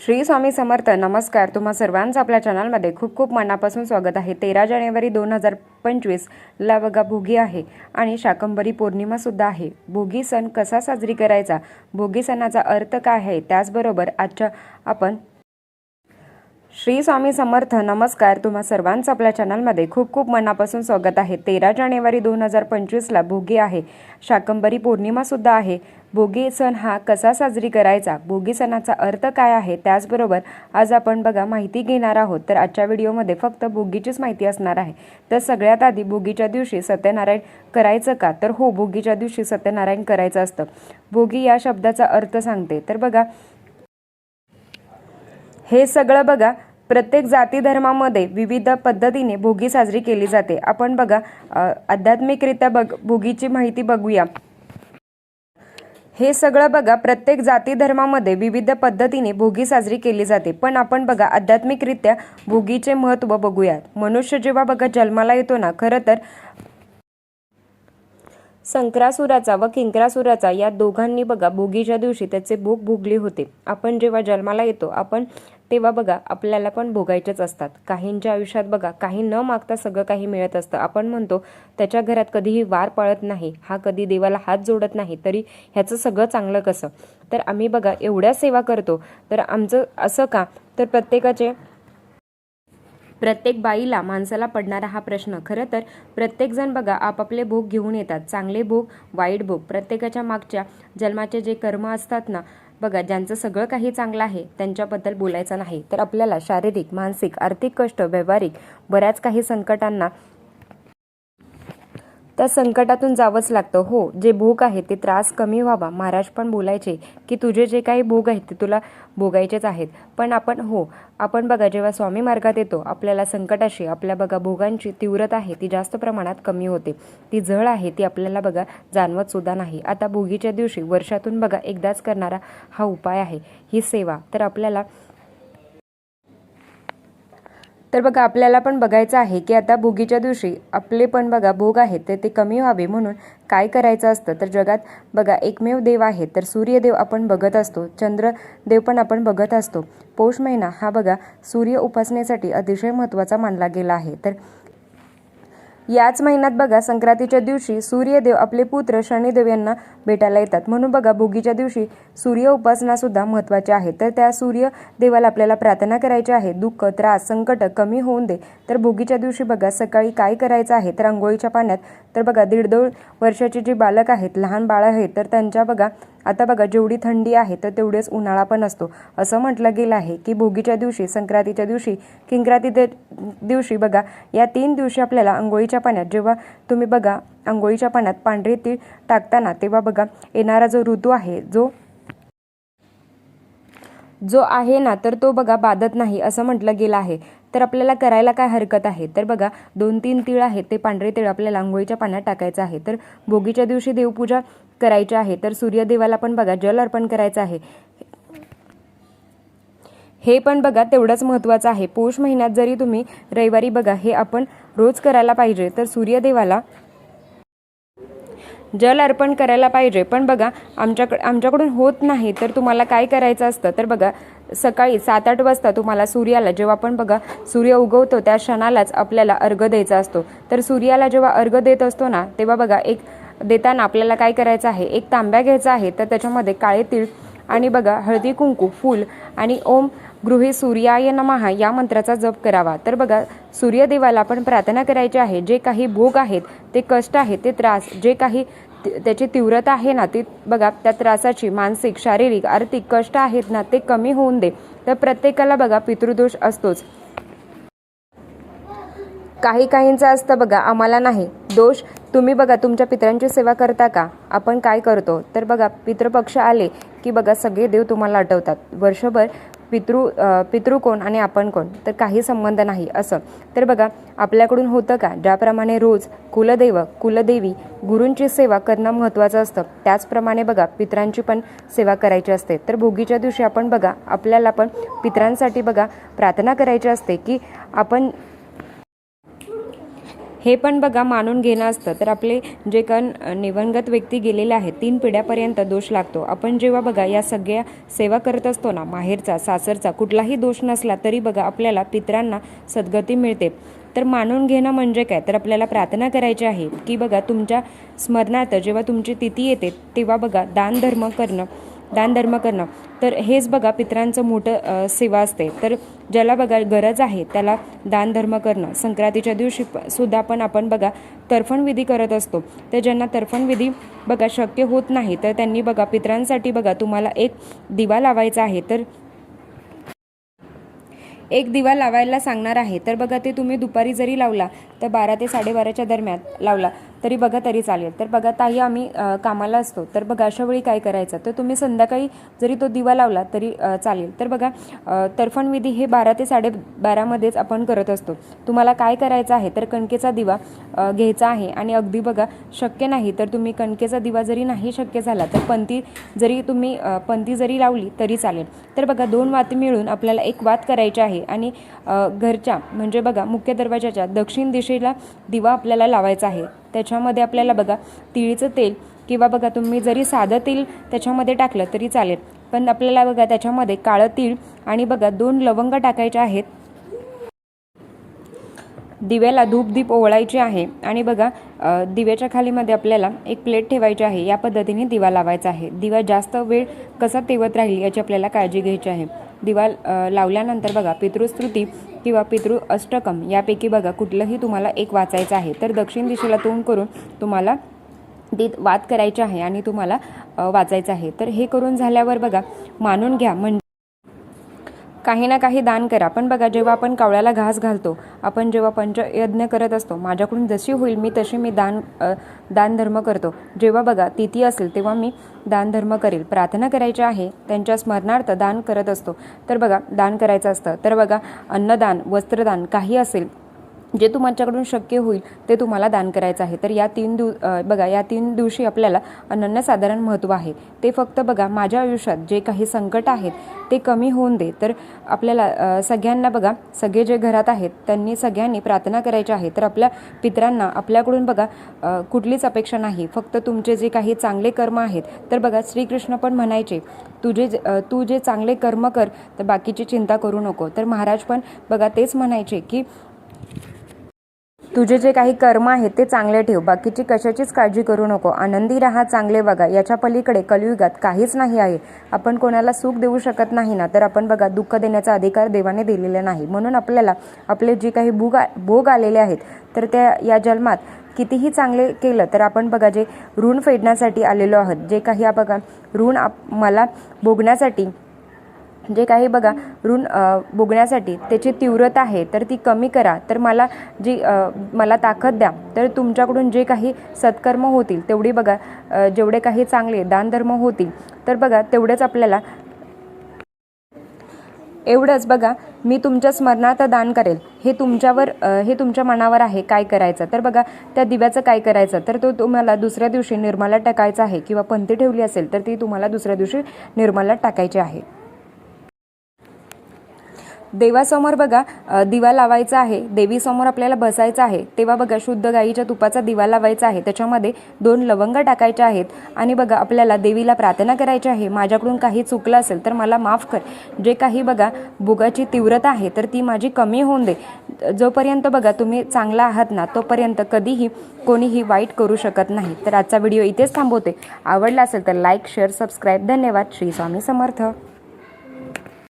श्री स्वामी समर्थ नमस्कार. तुम्हा सर्वांचं आपल्या चॅनलमध्ये खूप खूप मनापासून स्वागत आहे. तेरा जानेवारी दोन हजार पंचवीसला बघा भोगी आहे आणि शाकंभरी पौर्णिमासुद्धा आहे. भोगी सण कसा साजरी करायचा? भोगी सणाचा अर्थ काय आहे? त्याचबरोबर आजच्या आपण श्री स्वामी समर्थ नमस्कार. तुम्हा सर्वांचं आपल्या चॅनलमध्ये खूप खूप मनापासून स्वागत आहे. तेरा जानेवारी दोन हजार पंचवीसला भोगी आहे. शाकंभरी पौर्णिमासुद्धा आहे. भोगी सण हा कसा साजरी करायचा? भोगी सणाचा अर्थ काय आहे? त्याचबरोबर आज आपण बघा माहिती घेणार आहोत. तर आजच्या व्हिडिओमध्ये फक्त भोगीचीच माहिती असणार आहे. तर सगळ्यात आधी भोगीच्या दिवशी सत्यनारायण करायचं का? तर हो भोगीच्या दिवशी सत्यनारायण करायचं असतं. भोगी या शब्दाचा अर्थ सांगते. तर बघा हे सगळं बघा प्रत्येक जाती धर्मामध्ये विविध पद्धतीने भोगी साजरी केली जाते. आपण बघा आध्यात्मिकरित्या बघ भोगीची माहिती बघूया. हे सगळं बघा प्रत्येक जाती धर्मामध्ये विविध पद्धतीने भोगी साजरी केली जाते. पण आपण बघा आध्यात्मिकरित्या भोगीचे महत्त्व बघूयात. मनुष्य जेव्हा बघा जन्माला येतो ना खरं तर संक्रासुराचा व किंक्रासुराचा या दोघांनी बघा भोगीच्या दिवशी त्याचे भोग भोगले होते. आपण जेव्हा जन्माला येतो आपण तेव्हा बघा आपल्याला पण भोगायचेच असतात. काहींच्या आयुष्यात बघा काही न मागता सगळं काही मिळत असतं. आपण म्हणतो त्याच्या घरात कधीही वार पाळत नाही. हा कधी देवाला हात जोडत नाही तरी ह्याचं सगळं चांगलं कसं? तर आम्ही बघा एवढ्या सेवा करतो. तर आमचं असं का? तर प्रत्येकाचे प्रत्येक बाईला माणसाला पडणारा हा प्रश्न. खरं तर प्रत्येकजण बघा आपापले भोग घेऊन येतात. चांगले भोग वाईट भोग. प्रत्येकाच्या मागच्या जन्माचे जे कर्म असतात ना बघा ज्यांचं सगळं काही चांगलं आहे त्यांच्याबद्दल बोलायचं नाही. तर आपल्याला शारीरिक मानसिक आर्थिक कष्ट व्यावहारिक बऱ्याच काही संकटांना त्या संकटातून जावंच लागतं. हो जे भोग आहे ते त्रास कमी व्हावा. महाराज पण बोलायचे की तुझे जे काही भोग आहेत ते तुला भोगायचेच आहेत. पण आपण हो आपण बघा जेव्हा स्वामी मार्गात येतो आपल्याला संकटाशी आपल्या बघा भोगांची तीव्रता आहे ती जास्त प्रमाणात कमी होते. ती झळ आहे ती आपल्याला बघा जाणवत सुद्धा नाही. आता भोगीच्या दिवशी वर्षातून बघा एकदाच करणारा हा उपाय आहे. ही सेवा. तर आपल्याला तर बघा आपल्याला पण बघायचं आहे की आता भोगीच्या दिवशी आपले पण बघा भोग आहेत ते ते कमी व्हावे म्हणून काय करायचं असतं? तर जगात बघा एकमेव देव आहे तर सूर्यदेव आपण बघत असतो चंद्रदेव पण आपण बघत असतो. पौष महिना हा बघा सूर्य उपासनेसाठी अतिशय महत्त्वाचा मानला गेला आहे. तर याच महिन्यात बघा संक्रांतीच्या दिवशी सूर्यदेव आपले पुत्र शनिदेव यांना भेटायला येतात. म्हणून बघा भोगीच्या दिवशी सूर्य उपासनासुद्धा महत्त्वाची आहे तर त्या सूर्य देवाला आपल्याला प्रार्थना करायची आहे. दुःख त्रास संकट कमी होऊन दे. तर भोगीच्या दिवशी बघा सकाळी काय करायचं आहे? तर आंघोळीच्या पाण्यात तर बघा दीड दोन वर्षाचे जे बालक आहेत लहान बाळ आहेत तर त्यांच्या बघा आता बघा जेवढी थंडी आहे तर तेवढेच उन्हाळा पण असतो. असं म्हटलं गेलं आहे की भोगीच्या दिवशी संक्रांतीच्या दिवशी किंक्रांती दिवशी बघा या तीन दिवशी आपल्याला आंघोळीच्या पाण्यात जेव्हा तुम्ही बघा आंघोळीच्या पाण्यात पांढरी तीळ टाकताना तेव्हा बघा येणारा जो ऋतू आहे जो जो आहे ना तर तो बघा बाधत नाही असं म्हटलं गेलं आहे. तर आपल्याला करायला काय हरकत आहे? तर बघा दोन तीन तीळ आहेत ते पांढरे तीळ आपल्याला आंघोळीच्या पाण्यात टाकायचं आहे. तर भोगीच्या दिवशी देवपूजा करायची आहे तर सूर्यदेवाला पण बघा जल अर्पण करायचं आहे. हे पण बघा तेवढंच महत्त्वाचं आहे. पौष महिन्यात जरी तुम्ही रविवारी बघा हे आपण रोज करायला पाहिजे. तर सूर्यदेवाला जल अर्पण करायला पाहिजे. पण बघा आमच्याकडे आमच्याकडून होत नाही तर तुम्हाला काय करायचं असतं? तर बघा सकाळी सात आठ वाजता तुम्हाला सूर्याला जेव्हा आपण बघा सूर्य उगवतो त्या क्षणालाच आपल्याला अर्घ द्यायचा असतो. तर सूर्याला जेव्हा अर्घ देत असतो ना तेव्हा बघा एक देताना आपल्याला काय करायचं आहे? एक तांब्या घ्यायचा आहे तर त्याच्यामध्ये काळे तीळ आणि बघा हळदी कुंकू फूल आणि ओम गृहे सूर्याय नमहा या मंत्राचा जप करावा. तर बघा सूर्यदेवाला आपण प्रार्थना करायची आहे. जे काही भोग आहेत ते कष्ट आहेत ते त्रास जे काही त्याची तीव्रता आहे ना ती बघा त्या त्रासाची मानसिक शारीरिक आर्थिक कष्ट आहेत ना ते कमी होऊन दे. तर प्रत्येकाला बघा पितृदोष असतोच. काही काहींचं असतं बघा आम्हाला नाही. दोष तुम्ही बघा तुमच्या पितरांची सेवा करता का? आपण काय करतो? तर बघा पितृपक्ष आले की बघा सगळे देव तुम्हाला आठवतात. वर्षभर पितृ पितृ कोण आणि आपण कोण? तर काही संबंध नाही असं. तर बघा आपल्याकडून होतं का? ज्याप्रमाणे रोज कुलदैव कुलदेवी गुरूंची सेवा करणं महत्त्वाचं असतं. त्याचप्रमाणे बघा पितरांची पण सेवा करायची असते. तर भोगीच्या दिवशी आपण बघा आपल्याला पण पितरांसाठी बघा प्रार्थना करायची असते की आपण हे पण बघा मानून घेणं असतं. तर आपले जे कण निवंगत व्यक्ती गेलेले आहेत तीन पिढ्यापर्यंत दोष लागतो. आपण जेव्हा बघा या सगळ्या सेवा करत असतो ना माहेरचा सासरचा कुठलाही दोष नसला तरी बघा आपल्याला पितरांना सद्गती मिळते. तर मानून घेणं म्हणजे काय? तर आपल्याला प्रार्थना करायची आहे की बघा तुमच्या स्मरणार्थ जेव्हा तुमची तिथी येते तेव्हा बघा दान धर्म करणं. दानधर्म करणं. तर हेच बघा पितरांचं मोठं सेवा असते. तर ज्याला बघा गरज आहे त्याला दानधर्म करणं. संक्रांतीच्या दिवशी सुद्धा पण आपण बघा तर्फण विधी करत असतो. तर ज्यांना तर्फण विधी बघा शक्य होत नाही तर त्यांनी बघा पित्रांसाठी बघा तुम्हाला एक दिवा लावायचा आहे. तर एक दिवा लावायला सांगणार आहे. तर बघा ते तुम्ही दुपारी जरी लावला तर बारा ते साडेबाराच्या दरम्यान लावला. तरी बघा तरी चालेल. तर बघा ताई आम्ही कामाला असतो. तर बघा अशा वेळी काय करायचं? तर तुम्ही संध्याकाळी जरी तो दिवा लावला तरी चालेल. तर बघा तर्फणविधी हे बारा ते साडे बारामध्येच आपण करत असतो. तुम्हाला काय करायचं आहे? तर कणकेचा दिवा घ्यायचा आहे. आणि अगदी बघा शक्य नाही तर तुम्ही कणकेचा दिवा जरी नाही शक्य झाला तर पंथी जरी तुम्ही पंथी जरी लावली तरी चालेल. तर बघा दोन वाती मिळून आपल्याला एक वात करायची आहे. आणि घरच्या म्हणजे बघा मुख्य दरवाजाच्या दक्षिण दिशेला दिवा आपल्याला लावायचा आहे. त्याच्यामध्ये आपल्याला बघा तिळीचं तेल किंवा बघा तुम्ही जरी साधं तेल त्याच्यामध्ये टाकलं तरी चालेल. पण आपल्याला बघा त्याच्यामध्ये काळं तीळ आणि बघा दोन लवंग टाकायचे आहेत. दिव्याला धूपदीप ओवळायचे आहे आणि बघा दिव्याच्या खालीमध्ये आपल्याला एक प्लेट ठेवायची आहे. या पद्धतीने दिवा लावायचा आहे. दिवा जास्त वेळ कसा तेवत राहील याची आपल्याला काळजी घ्यायची आहे. दिवा लावल्यानंतर बघा पितृस्तृती किंवा पितृ अष्टकम यापैकी बघा कुठलंही तुम्हाला एक वाचायचं आहे तर दक्षिण दिशेला तोंड करून तुम्हाला तीत वाद करायची आहे आणि तुम्हाला वाचायचं आहे. तर हे करून झाल्यावर बघा मानून घ्या म्हणजे काही ना काही दान करा. पण बघा जेव्हा आपण कावळ्याला घास घालतो आपण जेव्हा पंचयज्ञ करत असतो माझ्याकडून जशी होईल मी तशी मी दान दानधर्म करतो. जेव्हा बघा तिथी असेल तेव्हा मी दानधर्म करेल. प्रार्थना करायची आहे त्यांच्या स्मरणार्थ दान करत असतो. तर बघा दान करायचं असतं. तर बघा अन्नदान वस्त्रदान काही असेल जे तुमच्याकडून शक्य होईल ते तुम्हाला दान करायचं आहे. तर या तीन दिव बघा या तीन दिवशी आपल्याला अनन्यसाधारण महत्त्व आहे. ते फक्त बघा माझ्या आयुष्यात जे काही संकट आहेत ते कमी होऊन दे. तर आपल्याला सगळ्यांना बघा सगळे जे घरात आहेत त्यांनी सगळ्यांनी प्रार्थना करायची आहे. तर आपल्या पितरांना आपल्याकडून बघा कुठलीच अपेक्षा नाही. फक्त तुमचे जे काही चांगले कर्म आहेत तर बघा श्रीकृष्ण पण म्हणायचे तुझे तू जे चांगले कर्म कर तर बाकीची चिंता करू नको. तर महाराज पण बघा तेच म्हणायचे की तुझे जे काही कर्म आहेत ते चांगले ठेव. बाकीची कशाचीच काळजी करू नको. आनंदी राहा चांगले बघा. याच्या पलीकडे कलियुगात काहीच नाही आहे. आपण कोणाला सुख देऊ शकत नाही ना तर आपण बघा दुःख देण्याचा अधिकार देवाने दिलेला नाही. म्हणून आपल्याला आपले जे काही भूग भोग आलेले आहेत तर त्या या जन्मात कितीही चांगले केलं तर आपण बघा जे ऋण फेडण्यासाठी आलेलो आहोत. जे काही बघा ऋण आप मला भोगण्यासाठी जे काही बघा ऋण अ, भोगण्यासाठी त्याची तीव्रता आहे तर ती कमी करा. तर मला जी मला ताकद द्या. तर तुमच्याकडून जे काही सत्कर्म होतील तेवढी बघा जेवढे काही चांगले दानधर्म होतील तर बघा तेवढेच आपल्याला एवढंच बघा मी तुमच्या स्मरणार्थ दान करेल. हे तुमच्यावर हे तुमच्या मनावर आहे काय करायचं. तर बघा त्या दिव्याचं काय करायचं. तर तो तुम्हाला दुसऱ्या दिवशी निर्मलात टाकायचा आहे किंवा पंथी ठेवली असेल तर ती तुम्हाला दुसऱ्या दिवशी निर्मलात टाकायची आहे. देवासमोर बघा दिवा लावायचा आहे देवीसमोर आपल्याला बसायचं आहे तेव्हा बघा शुद्ध गाईच्या तुपाचा दिवा लावायचा आहे त्याच्यामध्ये दोन लवंग टाकायच्या आहेत आणि बघा आपल्याला देवीला प्रार्थना करायची आहे माझ्याकडून काही चुकलं असेल तर मला माफ कर. जे काही बघा भुगाची तीव्रता आहे तर ती माझी कमी होऊन दे. जोपर्यंत बघा तुम्ही चांगला आहात ना तोपर्यंत कधीही कोणीही वाईट करू शकत नाही. तर आजचा व्हिडिओ इथेच थांबवते. आवडला असेल तर लाईक शेअर सबस्क्राईब. धन्यवाद. श्री स्वामी समर्थ.